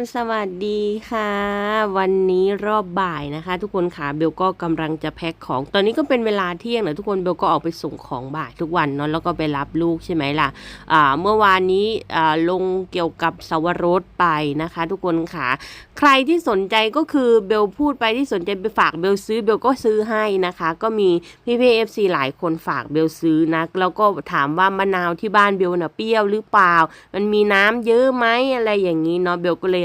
คนสวัสดีค่ะ วันนี้รอบบ่ายนะคะ ทุกคนค่ะเบลก็กำลังจะแพ็คของ ตอนนี้ก็เป็นเวลาเที่ยงนะทุกคนเบลก็ออกไปส่งของบ่ายทุกวันเนาะแล้วก็ไปรับลูกใช่ไหมล่ะอ่าเมื่อวานนี้อ่าลงเกี่ยวกับสวรสไปนะคะ ทุกคนค่ะ ใครที่สนใจก็คือเบลพูดไปที่สนใจไปฝากเบลซื้อเบลก็ซื้อให้นะคะ ก็มีพี่พีเอฟซีหลายคนฝากเบลซื้อนะแล้วก็ถามว่ามะนาวที่บ้านเบลน่ะเปรี้ยวหรือเปล่า มันมีน้ำเยอะไหมอะไรอย่างนี้เนาะเบลก็เลย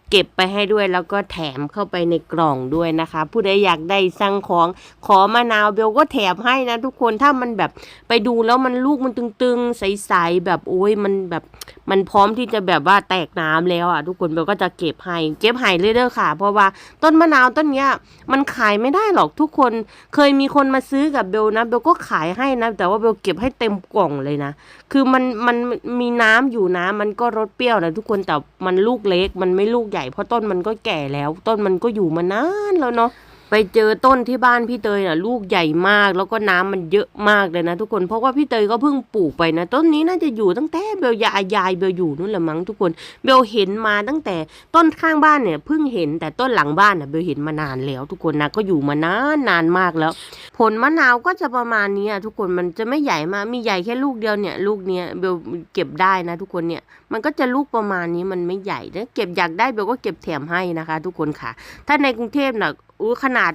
เก็บไปให้ด้วยแล้วก็แถมเข้าไปในกล่องด้วยนะคะ ผู้ใดอยากได้สั่งของขอมะนาวเบลก็แถมให้นะทุกคนถ้ามันแบบไปดูแล้วมันลูกมันตึงๆ ใสๆแบบโอ้ยมันแบบมันพร้อมที่จะแบบว่าแตกน้ำแล้วอะทุกคนเบลก็จะเก็บให้เก็บให้เลยเด้อค่ะ เพราะว่าต้นมะนาวต้นเนี้ยมันขายไม่ได้หรอกทุกคนเคยมีคนมาซื้อกับเบลนะเบลก็ขายให้นะ แต่ว่าเบลเก็บให้เต็มกล่องเลยนะ คือมันมันมีน้ำอยู่นะมันก็รสเปรี้ยวนะทุกคนแต่มันลูกเล็กมันไม่ลูกใหญ่เพราะต้นมันก็แก่แล้ว ต้นมันก็อยู่มานานแล้วเนาะ ไปเจอต้นที่บ้านพี่เตยน่ะ ลูกใหญ่มากแล้วก็น้ำมันเยอะมากเลยนะ ทุกคนเพราะว่าพี่เตยก็เพิ่งปลูกไปนะต้นนี้น่าจะอยู่ตั้งแต่เบลยายยายเบลอยู่นู่นละมั้งทุกคนเบลเห็นมาตั้งแต่ต้นข้างบ้านเนี่ยเพิ่งเห็นแต่ต้นหลังบ้านน่ะเบลเห็นมานานแล้ว ทุกคนนะก็อยู่มานานนานมากแล้ว ผลมะนาวก็จะประมาณนี้ทุกคนมันจะไม่ใหญ่มากมีใหญ่แค่ลูกเดียวเนี่ยลูกเนี้ยเบลเก็บได้นะ ทุกคนเนี่ยมันก็จะลูกประมาณนี้มันไม่ใหญ่นะเก็บอยากได้เบลก็เก็บแถมให้นะคะ ทุกคนค่ะ ถ้าในกรุงเทพน่ะ อู้ขนาด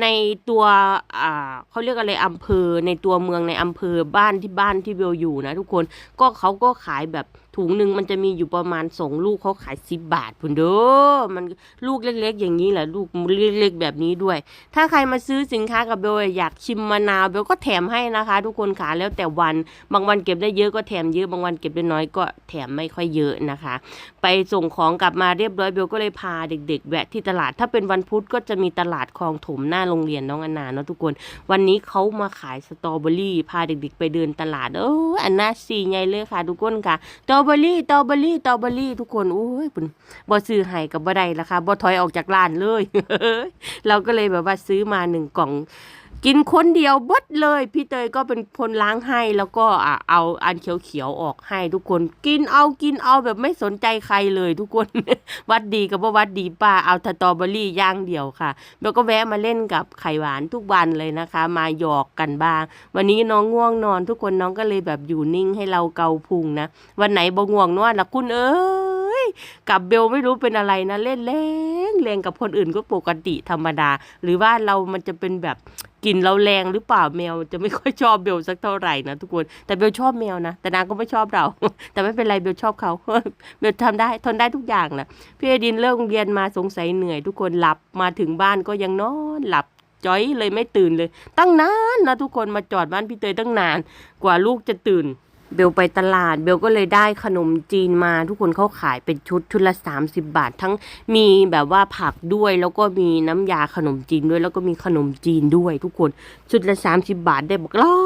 ในตัวอ่าเขาเรียกอะไรอำเภอในตัวเมืองในอำเภอบ้านที่บ้านที่เบลอยู่นะทุกคนก็เขาก็ขายแบบ ถุงหนึ่งมันจะมีอยู่ประมาณสองลูกเขาขายสิบบาทพุ่นเด้อมันลูกเล็กๆ อย่างนี้แหละลูกเล็กๆแบบนี้ด้วย ถ้าใครมาซื้อสินค้ากับเบลอยากชิมมะนาวเบลก็แถมให้นะคะ ทุกคนค่ะแล้วแต่วันบางวันเก็บได้เยอะก็แถมเยอะบางวันเก็บได้น้อยก็แถมไม่ค่อยเยอะนะคะ ไปส่งของกลับมาเรียบร้อยเบลก็เลยพาเด็ก ๆ แวะที่ตลาด ถ้าเป็นวันพุธก็จะมีตลาดคลองถมหน้าโรงเรียนน้องอนนาเนาะทุกคน วันนี้เขามาขายสตรอเบอรี่พาเด็ก ๆ ไปเดินตลาดเอออันน่าสีใหญ่เลยค่ะ ทุกคนค่ะสตรอเบอรี่ตอเบอรี่ตอเบอรี่ทุกคนโอ้ยปุ่นบ่ซื้อให้กับบ่ได้ละค่ะบ่ถอยออกจากร้านเลย เราก็เลยแบบว่าซื้อมาหนึ่งกล่อง กินคนเดียวบดเลย พี่เตยก็เป็นคนล้างให้แล้วก็เอาอันเขียวๆออกให้ ทุกคนกินเอากินเอาแบบไม่สนใจใครเลยทุกคน วัดดีกับว่าวัดดีป้าเอาสตรอเบอรี่ย่างเดียวค่ะ แล้วก็แวะมาเล่นกับไข่หวานทุกวันเลยนะคะ มาหยอกกันบ้าง วันนี้น้องง่วงนอน ทุกคนน้องก็เลยแบบอยู่นิ่งให้เราเกาพุงนะวันไหนบ่ง่วงนอนละคุณเอ้ย กับเบลไม่รู้เป็นอะไรนะเล่นแรงแรงกับคนอื่นก็ปกติธรรมดา หรือว่าเรามันจะเป็นแบบกลิ่นเราแรงหรือเปล่าแมวจะไม่ค่อยชอบเบลสักเท่าไหร่นะทุกคนแต่เบลชอบแมวนะแต่นางก็ไม่ชอบเรา แต่ไม่เป็นไรเบลชอบเขาเบลทำได้ทนได้ทุกอย่างนะพี่เอดินเลิกเรียนมาสงสัยเหนื่อย ทุกคนหลับมาถึงบ้านก็ยังนอนหลับจ้อยเลยไม่ตื่นเลย ตั้งนานนะทุกคนมาจอดบ้านพี่เตยตั้งนาน กว่าลูกจะตื่น เบลไปตลาดเบลก็เลยได้ขนมจีนมา ทุกคนเขาขายเป็นชุดชุดละ 30 บาท ทั้งมีแบบว่าผักด้วย แล้วก็มีน้ำยาขนมจีนด้วย แล้วก็มีขนมจีนด้วย ทุกคนชุดละ 30 บาทได้บอกล้อ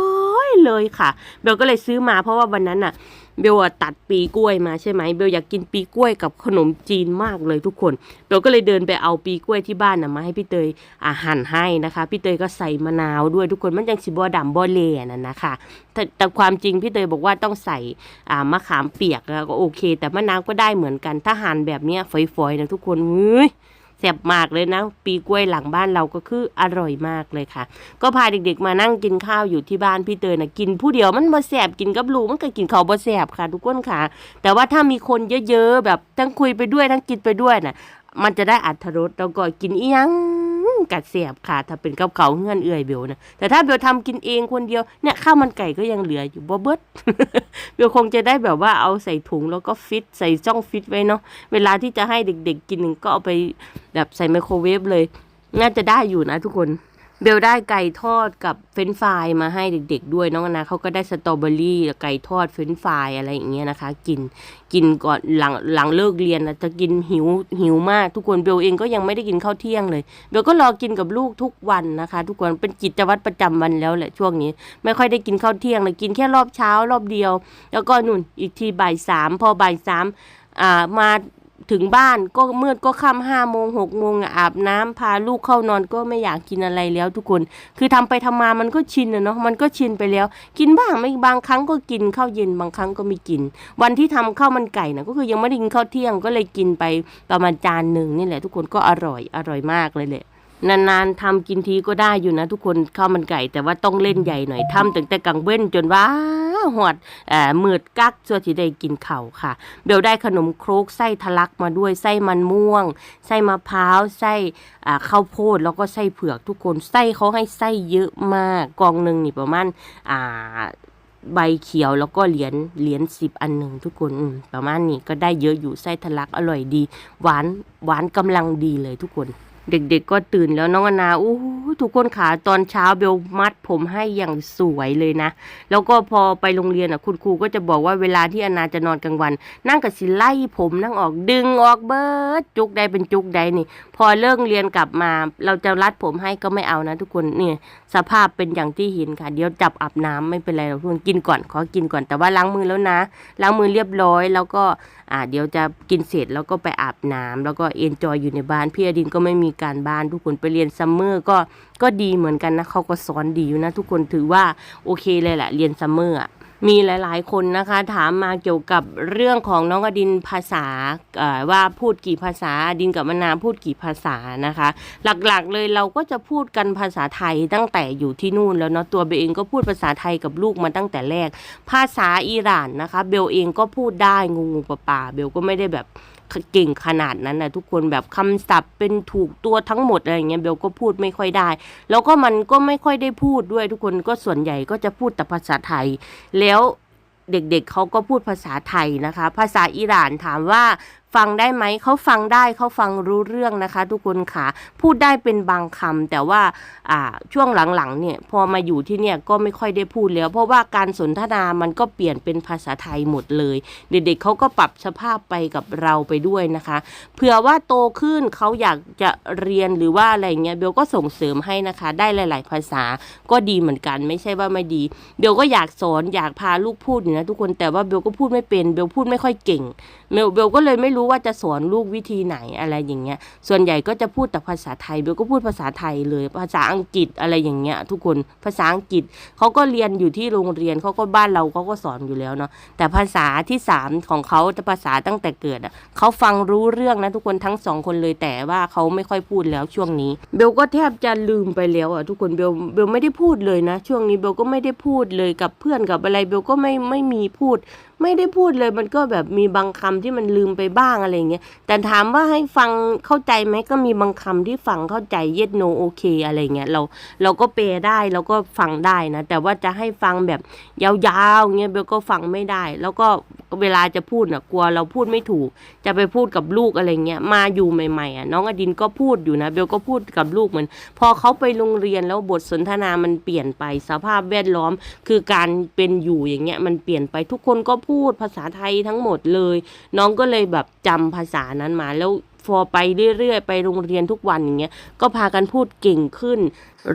เลยค่ะ เบลก็เลยซื้อมาเพราะว่าวันนั้นอะเบลตัดปีกล้วยมาใช่ไหมเบลอยากกินปีกล้วยกับขนมจีนมากเลยทุกคน เบลก็เลยเดินไปเอาปีกล้วยที่บ้านนะมาให้พี่เตยอาหั่นให้นะคะ พี่เตยก็ใส่มะนาวด้วยทุกคนมันยังสิบ่ดำบ่เละนั่นนะคะแต่แต่ความจริงพี่เตยบอกว่าต้องใส่อ่ามะขามเปียกแล้วก็โอเค แต่มะนาวก็ได้เหมือนกันถ้าหั่นแบบเนี้ยฝอยๆนะทุกคนเฮ้ย แซ่บมากเลยนะ ปีกล้วยหลังบ้านเราก็คืออร่อยมากเลยค่ะ ก็พาเด็กๆ มานั่งกินข้าวอยู่ที่บ้านพี่เตยนะกินผู้เดียวมันบ่แสบกินกับลูกมันก็กินเขาบ่แสบค่ะ ทุกคนค่ะ แต่ว่าถ้ามีคนเยอะๆแบบทั้งคุยไปด้วยทั้งกินไปด้วยน่ะมันจะได้อัตรสแล้วก็กินอียัง กัดเสียบค่ะ ถ้าเป็นกับเขาเงื่อนเอื่อยเบลนะแต่ถ้าเบลทำกินเองคนเดียวเนี่ยข้าวมันไก่ก็ยังเหลืออยู่บ่เบิดเบลคงจะได้แบบว่าเอาใส่ถุงแล้วก็ฟิตใส่ช่องฟิตไว้เนาะเวลาที่จะให้เด็กๆกินก็เอาไปแบบใส่ไมโครเวฟเลย น่าจะได้อยู่นะทุกคน เบลได้ไก่ทอดกับเฟรนฟรายมาให้เด็ก ๆ ด้วยน้องอนาเขาก็ได้สตรอเบอรี่ไก่ทอดเฟรนฟรายอะไรอย่างเงี้ยนะคะ กินกินก่อนหลังหลังเลิกเรียนนะจะกินหิวหิวมากทุกคนเบลเองก็ยังไม่ได้กินข้าวเที่ยงเลยเบลก็รอกินกับลูกทุกวันนะคะ ทุกคนเป็นกิจวัตรประจำวันแล้วแหละช่วงนี้ ไม่ค่อยได้กินข้าวเที่ยงเลยกินแค่รอบเช้ารอบเดียว แล้วก็นุ่นอีกทีบ่ายสามพอบ่ายสามอ่ามา ถึงบ้านก็มืดก็ค่ำห้าโมงหกโมงอาบน้ำพาลูกเข้านอนก็ไม่อยากกินอะไรแล้วทุกคน คือทำไปทำมามันก็ชินนะเนาะมันก็ชินไปแล้ว กินบ้างไม่บางครั้งก็กินข้าวเย็นบางครั้งก็ไม่กิน วันที่ทำข้าวมันไก่นะก็คือยังไม่ได้กินข้าวเที่ยงก็เลยกินไปประมาณจานหนึ่งนี่แหละทุกคนก็อร่อยอร่อยมากเลยแหละ นานๆทำกินทีก็ได้อยู่นะทุกคนข้าวมันไก่ แต่ว่าต้องเล่นใหญ่หน่อยทำตั้งแต่กลางเว้นจนว่าหอดเอ่อมืดกักส่วนที่ได้กินเข่าค่ะ เบลได้ขนมครกไส้ทะลักมาด้วยไส้มันม่วง ไส้มะพร้าวไส้อ่าข้าวโพดแล้วก็ไส้เผือกทุกคนไส้เขาให้ไส้เยอะมากกองหนึ่งนี่ประมาณอ่าใบเขียวแล้วก็เหรียญเหรียญสิบอันหนึ่งทุกคนประมาณนี้ก็ได้เยอะอยู่ไส้ทะลักอร่อยดี หวานหวานกำลังดีเลยทุกคน เด็กๆก็ตื่นแล้วน้องอนาอู้หูทุกคนขาตอนเช้าเบลมัดผมให้อย่างสวยเลยนะ แล้วก็พอไปโรงเรียนอะคุณครูก็จะบอกว่าเวลาที่อนาจะนอนกลางวัน นั่งกับสิไล่ผมนั่งออกดึงออกเบิร์ดจุกใดเป็นจุกใดนี่ อเลิกเรียนกลับมา เราจะรัดผมให้ก็ไม่เอานะทุกคนนี่สภาพเป็นอย่างที่เห็นค่ะ เดี๋ยวจับอาบน้ำไม่เป็นไรหรอกทุกคนกินก่อนขอกินก่อนแต่ว่าล้างมือแล้วนะ ล้างมือเรียบร้อยแล้วก็อ่าเดี๋ยวจะกินเสร็จแล้วก็ไปอาบน้ำแล้วก็เอนจอยอยู่ในบ้านพี่อดินก็ไม่มีการบ้านทุกคนไปเรียนซัมเมอร์ก็ก็ดีเหมือนกันนะเขาก็สอนดีอยู่นะทุกคนถือว่าโอเคเลยแหละเรียนซัมเมอร์อะ มีหลายๆ คนนะคะ ถามมาเกี่ยวกับเรื่องของน้องอดินภาษาว่าพูดกี่ภาษาอดินกับมะนาวพูดกี่ภาษานะคะ หลักๆเลยเราก็จะพูดกันภาษาไทยตั้งแต่อยู่ที่นู่นแล้วเนาะตัวเบลเองก็พูดภาษาไทยกับลูกมาตั้งแต่แรก ภาษาอิหร่านนะคะ เบลเองก็พูดได้งูงูปลาปลาเบลก็ไม่ได้แบบ เก่งขนาดนั้นนะทุกคนแบบคำศัพท์เป็นถูกตัวทั้งหมดอะไรอย่างเงี้ยเบลก็พูดไม่ค่อยได้ แล้วก็มันก็ไม่ค่อยได้พูดด้วย ทุกคนก็ส่วนใหญ่ก็จะพูดแต่ภาษาไทย แล้วเด็กๆเขาก็พูดภาษาไทยนะคะ ภาษาอิหร่านถามว่า ฟังได้ไหมเขาฟังได้เขาฟังรู้เรื่องนะคะ ทุกคนค่ะพูดได้เป็นบางคำแต่ว่าอ่าช่วงหลังๆเนี่ยพอมาอยู่ที่เนี่ยก็ไม่ค่อยได้พูดแล้ว เพราะว่าการสนทนามันก็เปลี่ยนเป็นภาษาไทยหมดเลย เด็กๆเขาก็ปรับสภาพไปกับเราไปด้วยนะคะเผื่อว่าโตขึ้นเขาอยากจะเรียนหรือว่าอะไรเงี้ยเบลก็ส่งเสริมให้นะคะ ได้หลาย ๆ ภาษาก็ดีเหมือนกัน ไม่ใช่ว่าไม่ดีเบลก็อยากสอนอยากพาลูกพูดอยู่นะทุกคนแต่ว่าเบลก็พูดไม่เป็นเบลพูดไม่ค่อยเก่ง เบลเบลก็เลยไม่รู้ว่าจะสอนลูกวิธีไหนอะไรอย่างเงี้ย ส่วนใหญ่ก็จะพูดแต่ภาษาไทยเบลก็พูดภาษาไทยเลยภาษาอังกฤษอะไรอย่างเงี้ย ทุกคนภาษาอังกฤษเขาก็เรียนอยู่ที่โรงเรียนเขาก็บ้านเราเขาก็สอนอยู่แล้วเนาะแต่ภาษาที่สามของเขาจะภาษาตั้งแต่เกิดอะเขาฟังรู้เรื่องนะทุกคนทั้งสองคนเลยแต่ว่าเขาไม่ค่อยพูดแล้วช่วงนี้เบลก็แทบจะลืมไปแล้วอะทุกคนเบลเบลไม่ได้พูดเลยนะ ช่วงนี้เบลก็ไม่ได้พูดเลยกับเพื่อนกับอะไรเบลก็ไม่ไม่มีพูด ไม่ได้พูดเลยมันก็แบบมีบางคำที่มันลืมไปบ้างอะไรเงี้ยแต่ถามว่าให้ฟังเข้าใจไหมก็มีบางคำที่ฟังเข้าใจเย็ดโนโอเคอะไรเงี้ยเราเราก็เปลได้เราก็ฟังได้นะแต่ว่าจะให้ฟังแบบยาวๆเงี้ยเบลก็ฟังไม่ได้ แล้วก็ เวลาจะพูดน่ะกลัวเราพูดไม่ถูก จะไปพูดกับลูกอะไรเงี้ยมาอยู่ใหม่ๆอะน้องอดินก็พูดอยู่นะเบลก็พูดกับลูกเหมือน พอเขาไปโรงเรียนแล้วบทสนทนามันเปลี่ยนไปสภาพแวดล้อม คือการเป็นอยู่อย่างเงี้ยมันเปลี่ยนไปทุกคนก็พูดภาษาไทยทั้งหมดเลย น้องก็เลยแบบจำภาษานั้นมาแล้ว พอไปเรื่อยๆ ไปโรงเรียนทุกวันอย่างเงี้ยก็พากันพูดเก่งขึ้น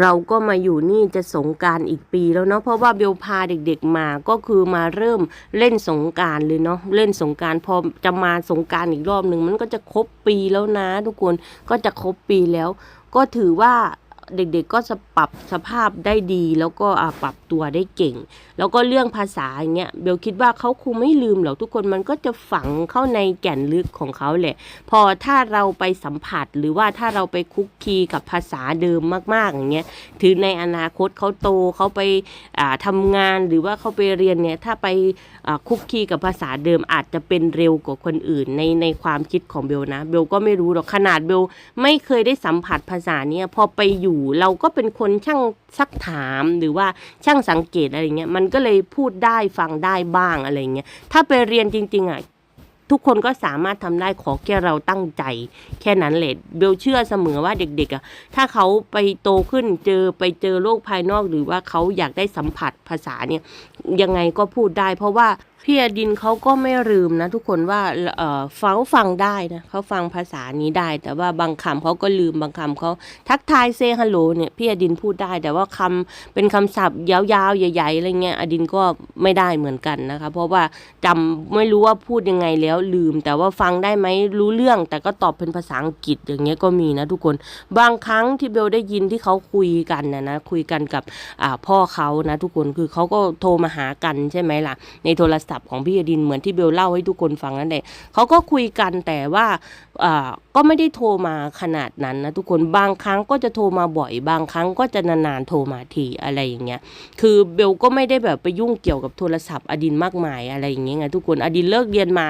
เราก็มาอยู่นี่จะสงการอีกปีแล้วเนาะเพราะว่าเบลพาเด็กๆมาก็คือมาเริ่มเล่นสงการเลยเนาะเล่นสงการพอจะมาสงการอีกรอบหนึ่งมันก็จะครบปีแล้วนะ ทุกคนก็จะครบปีแล้ว ก็ถือว่า เด็กๆก็จะปรับสภาพได้ดี แล้วก็ปรับตัวได้เก่ง แล้วก็เรื่องภาษาอย่างเงี้ยเบลคิดว่าเขาคงไม่ลืมหรอกทุกคนมันก็จะฝังเข้าในแก่นลึกของเขาแหละ พอถ้าเราไปสัมผัสหรือว่าถ้าเราไปคุกคีกับภาษาเดิมมากๆอย่างเงี้ยถึงในอนาคตเขาโตเขาไปอ่าทำงานหรือว่าเขาไปเรียนเนี่ยถ้าไปคุกคีกับภาษาเดิมอาจจะเป็นเร็วกว่าคนอื่นในในความคิดของเบลนะเบลก็ไม่รู้หรอกขนาดเบลไม่เคยได้สัมผัสภาษาเนี่ยพอไปอยู่เราก็เป็นคนช่างซักถามหรือว่าช่างสังเกตอะไรเงี้ยมันก็เลยพูดได้ฟังได้บ้างอะไรเงี้ยถ้าไปเรียนจริง ๆอะ ทุกคนก็สามารถทำได้ขอแค่เราตั้งใจ แค่นั้นแหละเบลเชื่อเสมอว่าเด็กๆอะถ้าเขาไปโตขึ้นเจอไปเจอโลกภายนอกหรือว่าเขาอยากได้สัมผัสภาษาเนี่ยยังไงก็พูดได้ เพราะว่าพี่อดินเขาก็ไม่ลืมนะทุกคนว่าเอ่อฟังฟังได้นะเขาฟังภาษานี้ได้ แต่ว่าบางคำเขาก็ลืมบางคำเขาทักทายเซฮัลโหลเนี่ยพี่อดินพูดได้ แต่ว่าคำเป็นคำศัพท์ยาวๆใหญ่ๆอะไรเงี้ยอดินก็ไม่ได้เหมือนกันนะคะ เพราะว่าจำไม่รู้ว่าพูดยังไงแล้วแล้วลืม แต่ว่าฟังได้ไหมรู้เรื่อง แต่ก็ตอบเป็นภาษาอังกฤษอย่างเงี้ยก็มีนะทุกคนบางครั้งที่เบลได้ยินที่เขาคุยกันนะนะคุยกันกับพ่อเขานะทุกคนคือเขาก็โทรมาหากันใช่ไหมล่ะ ในโทรศัพท์ของพี่อดินเหมือนที่เบลเล่าให้ทุกคนฟังนั่นแหละเขาก็คุยกันแต่ว่าก็ไม่ได้โทรมาขนาดนั้นนะทุกคนบางครั้งก็จะโทรมาบ่อย บางครั้งก็จะนานๆโทรมาทีอะไรอย่างเงี้ยคือเบลก็ไม่ได้แบบไปยุ่งเกี่ยวกับโทรศัพท์อดินมากมายอะไรอย่างเงี้ยไงทุกคนอดินเลิกเรียนมา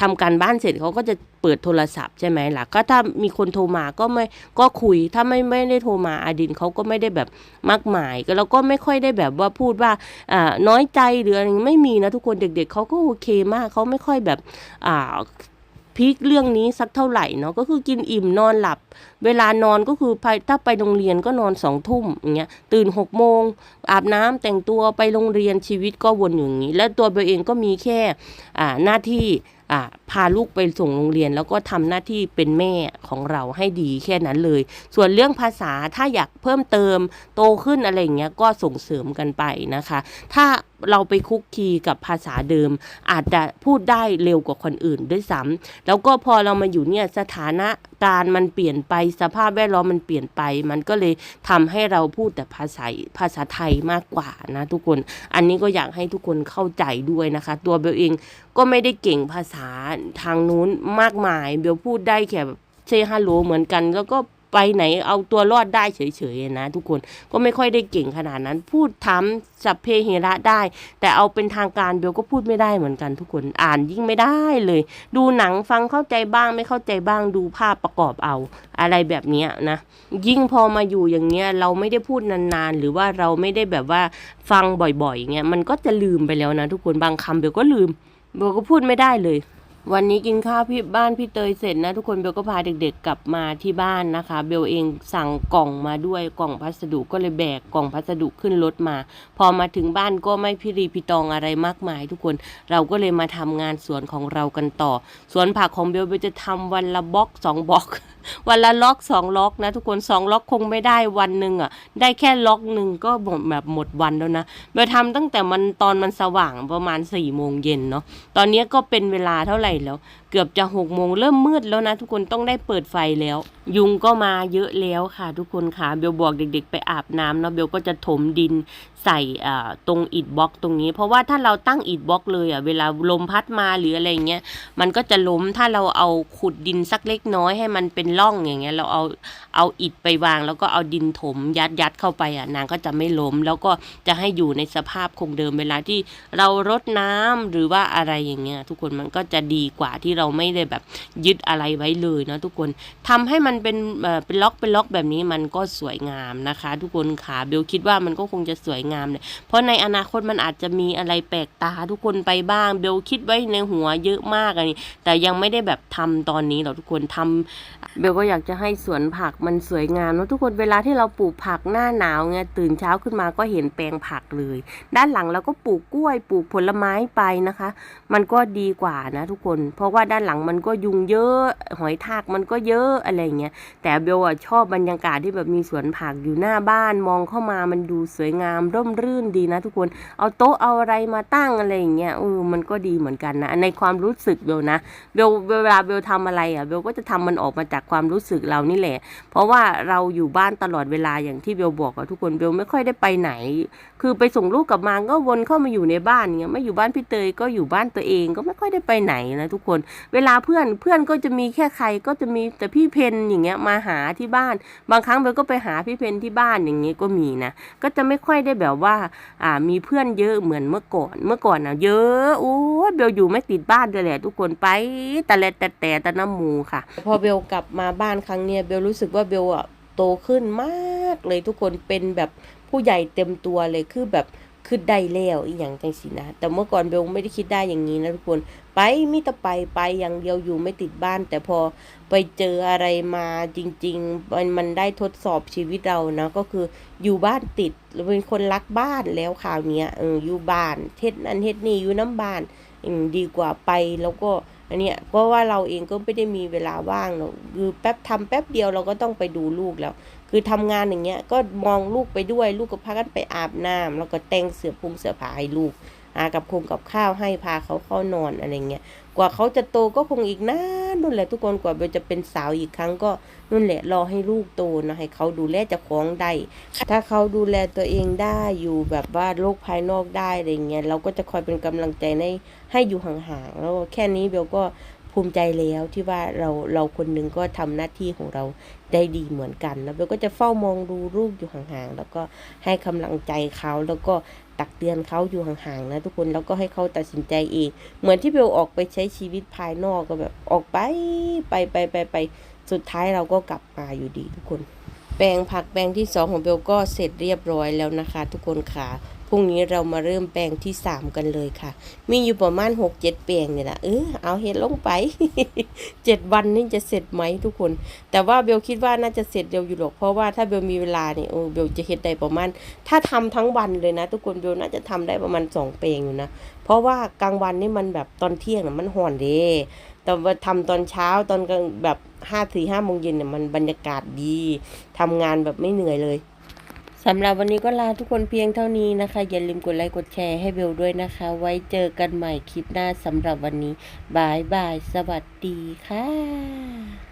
ทำการบ้านเสร็จเขาก็จะเปิดโทรศัพท์ใช่ไหมล่ะก็ถ้ามีคนโทรมาก็ไม่ก็คุยถ้าไม่ไม่ได้โทรมาอดินเขาก็ไม่ได้แบบมากมายแล้วก็ไม่ค่อยได้แบบว่าพูดว่าอ่าน้อยใจหรืออะไรไม่มีนะทุกคนเด็ก ๆเขาก็โอเคมากเขาไม่ค่อยแบบอ่าพีคเรื่องนี้สักเท่าไหร่เนาะก็คือกินอิ่มนอนหลับ เวลานอนก็คือไปถ้าไปโรงเรียนก็นอนสองทุ่มอย่างเงี้ยตื่นหกโมงอาบน้ำแต่งตัวไปโรงเรียนชีวิตก็วนอย่างนี้ และตัวเบลเองก็มีแค่อ่าหน้าที่ พาลูกไปส่งโรงเรียน แล้วก็ทำหน้าที่เป็นแม่ของเราให้ดีแค่นั้นเลย ส่วนเรื่องภาษาถ้าอยากเพิ่มเติมโตขึ้นอะไรอย่างเงี้ยก็ส่งเสริมกันไปนะคะ ถ้าเราไปคุกคีกับภาษาเดิม อาจจะพูดได้เร็วกว่าคนอื่นด้วยซ้ำแล้วก็พอเรามาอยู่เนี่ยสถานะการ์มันเปลี่ยนไปสภาพแวดล้อมมันเปลี่ยนไป มันก็เลยทำให้เราพูดแต่ภาษาภาษาไทยมากกว่านะทุกคน อันนี้ก็อยากให้ทุกคนเข้าใจด้วยนะคะ ตัวเบลเองก็ไม่ได้เก่งภาษาทางนู้นมากมาย เบลพูดได้แค่เซฮัลโหลเหมือนกันแล้วก็ ไปไหนเอาตัวรอดได้เฉยๆนะทุกคนก็ไม่ค่อยได้เก่งขนาดนั้น พูดถามสัพเพเหระได้ แต่เอาเป็นทางการเบลก็พูดไม่ได้เหมือนกันทุกคนอ่านยิ่งไม่ได้เลย ดูหนังฟังเข้าใจบ้างไม่เข้าใจบ้างดูภาพประกอบเอาอะไรแบบนี้นะยิ่งพอมาอยู่อย่างเงี้ยเราไม่ได้พูดนานๆ หรือว่าเราไม่ได้แบบว่าฟังบ่อยๆเงี้ยมันก็จะลืมไปแล้วนะทุกคนบางคำเบลก็ลืมเบลก็พูดไม่ได้เลย วันนี้กินข้าวพี่บ้านพี่เตยเสร็จนะทุกคนเบลก็พาเด็กๆกลับมาที่บ้านนะคะ เบลเองสั่งกล่องมาด้วยกล่องพัสดุก็เลยแบกกล่องพัสดุขึ้นรถมา พอมาถึงบ้านก็ไม่พิรีพิตองอะไรมากมาย ทุกคนเราก็เลยมาทำงานสวนของเรากันต่อ สวนผักของเบลเบลจะทำวันละบล็อกสองบล็อก วันละล็อกสองล็อกนะทุกคนสองล็อกคงไม่ได้วันหนึ่งอะได้แค่ล็อกหนึ่งก็หมดแบบหมดวันแล้วนะเบลทำตั้งแต่มันตอนมันสว่างประมาณสี่โมงเย็นเนาะตอนนี้ก็เป็นเวลาเท่าไหร่แล้วเกือบจะหกโมงเริ่มมืดแล้วนะ ทุกคนต้องได้เปิดไฟแล้ว ยุงก็มาเยอะแล้วค่ะ ทุกคนค่ะเบลบอกเด็ก ๆ ไปอาบน้ำเนาะเบลก็จะถมดินใส่ตรงอิฐบล็อกตรงนี้ เพราะว่าถ้าเราตั้งอิฐบล็อกเลยอะเวลาลมพัดมาหรืออะไรเงี้ยมันก็จะล้มถ้าเราเอาขุดดินสักเล็กน้อยให้มันเป็นร่องอย่างเงี้ยเราเอาเอาอิฐไปวาง แล้วก็เอาดินถมยัดยัดเข้าไปอะนางก็จะไม่ล้ม แล้วก็จะให้อยู่ในสภาพคงเดิมเวลาที่เรารดน้ำหรือว่าอะไรอย่างเงี้ยทุกคนมันก็จะดีกว่าที่เราราไม่ได้แบบยึดอะไรไว้เลยนะทุกคนทำให้มันเป็นเป็นล็อกเป็นล็อกแบบนี้มันก็สวยงามนะคะ ทุกคนค่ะเบลคิดว่ามันก็คงจะสวยงามเลยเพราะในอนาคตมันอาจจะมีอะไรแปลกตาทุกคนไปบ้างเบลคิดไว้ในหัวเยอะมากอันนี้แต่ยังไม่ได้แบบทำตอนนี้หรอกทุกคนทำเบลก็อยากจะให้สวนผักมันสวยงามแล้วทุกคนเวลาที่เราปลูกผักหน้าหนาวไงตื่นเช้าขึ้นมาก็เห็นแปลงผักเลย ด้านหลังเราก็ปลูกกล้วยปลูกผลไม้ไปนะคะ มันก็ดีกว่านะทุกคน เพราะว่าด้านหลังมันก็ยุงเยอะ หอยทากมันก็เยอะอะไรเงี้ยแต่เบลอะชอบบรรยากาศที่แบบมีสวนผักอยู่หน้าบ้านมองเข้ามามันดูสวยงามร่มรื่นดีนะ ทุกคนเอาโต๊ะเอาอะไรมาตั้งอะไรอย่างเงี้ยเออมันก็ดีเหมือนกันนะในความรู้สึกเบลนะเบลเวลาเบลทำอะไรอะเบลก็จะทำมันออกมาจากความรู้สึกเรานี่แหละ เพราะว่าเราอยู่บ้านตลอดเวลาอย่างที่เบลบอกอะทุกคนเบลไม่ค่อยได้ไปไหน คือไปส่งลูกกลับมาก็วนเข้ามาอยู่ในบ้านเงี้ยไม่อยู่บ้านพี่เตยก็อยู่บ้านตัวเองก็ไม่ค่อยได้ไปไหนนะทุกคนเวลาเพื่อนเพื่อนก็จะมีแค่ใครก็จะมีแต่พี่เพนอย่างเงี้ยมาหาที่บ้าน บางครั้งเบลก็ไปหาพี่เพนที่บ้านอย่างเงี้ยก็มีนะก็จะไม่ค่อยได้แบบว่าอ่ามีเพื่อนเยอะเหมือนเมื่อก่อน เมื่อก่อนนะเยอะโอ้เบลอยู่ไม่ติดบ้านเลยแหละทุกคนไปแต่แลแต่แต่แต่น้ำมูค่ะ พอเบลกลับมาบ้านครั้งเนี้ยเบลรู้สึกว่าเบลอะโตขึ้นมากเลยทุกคนเป็นแบบผู้ใหญ่เต็มตัวเลยคือแบบ คือได้แล้วอีกอย่างจังสินะ แต่เมื่อก่อนเบลไม่ได้คิดได้อย่างนี้นะทุกคน ไปมิตรไปไปอย่างเดียวอยู่ไม่ติดบ้าน แต่พอไปเจออะไรมาจริง ๆ มันมันได้ทดสอบชีวิตเรานะ ก็คืออยู่บ้านติดเป็นคนรักบ้านแล้วข่าวเนี้ยเอออยู่บ้านเท็ดนั่นเท็ดนี่อยู่น้ำบ้านอืมดีกว่าไปแล้วก็ อันเนี้ยเพราะว่าเราเองก็ไม่ได้มีเวลาว่างหรอกคือแป๊บทำแป๊บเดียวเราก็ต้องไปดูลูกแล้ว คือทำงานอย่างเงี้ยก็มองลูกไปด้วยลูกก็พากันไปอาบน้ำแล้วก็แต่งเสื้อพุงเสื้อผ้าให้ลูกอากับคงกับข้าวให้พาเขาเข้านอนอะไรเงี้ย กว่าเขาจะโตก็คงอีกนานนู่นแหละทุกคนกว่าเบลจะเป็นสาวอีกครั้งก็นู่นแหละรอให้ลูกโตนะให้เขาดูแลเจ้าของได้ถ้าเขาดูแลตัวเองได้อยู่แบบว่าโลกภายนอกได้อะไรเงี้ยเราก็จะคอยเป็นกำลังใจในให้อยู่ห่างๆแล้วแค่นี้เบลก็ ภูมิใจแล้วที่ว่าเราเราคนหนึ่งก็ทำหน้าที่ของเราได้ดีเหมือนกันแล้วเบลก็จะเฝ้ามองดูลูกอยู่ห่างๆแล้วก็ให้กำลังใจเขาแล้วก็ตักเตือนเขาอยู่ห่างๆนะทุกคนแล้วก็ให้เขาตัดสินใจเองเหมือนที่เบลออกไปใช้ชีวิตภายนอกก็แบบออกไปไปไปไปไปสุดท้ายเราก็กลับมาอยู่ดีทุกคน แปลงผักแปลงที่สองของเบลก็เสร็จเรียบร้อยแล้วนะคะ ทุกคนค่ะ พรุ่งนี้เรามาเริ่มแปลงที่สามกันเลยค่ะ มีอยู่ประมาณหกเจ็ดแปลงเนี่ยนะเออเอาเห็ดลงไปเจ็ดวันนี่จะเสร็จไหมทุกคน แต่ว่าเบลคิดว่าน่าจะเสร็จเร็วอยู่หรอกเพราะว่าถ้าเบลมีเวลาเนี่ยโอ้เบลจะเฮ็ดได้ประมาณ ถ้าทำทั้งวันเลยนะ ทุกคนเบลน่าจะทำได้ประมาณสองแปลงอยู่นะ เพราะว่ากลางวันนี่มันแบบตอนเที่ยงนะมันห่อนเด้แต่ว่าทำตอนเช้าตอนกลางแบบห้าสี่ห้าโมงเย็นเนี่ยมันบรรยากาศดีทำงานแบบไม่เหนื่อยเลย สำหรับวันนี้ก็ลาทุกคนเพียงเท่านี้นะคะ อย่าลืมกดไลค์กดแชร์ให้เบลด้วยนะคะ ไว้เจอกันใหม่คลิปหน้าสำหรับวันนี้บายบาย สวัสดีค่ะ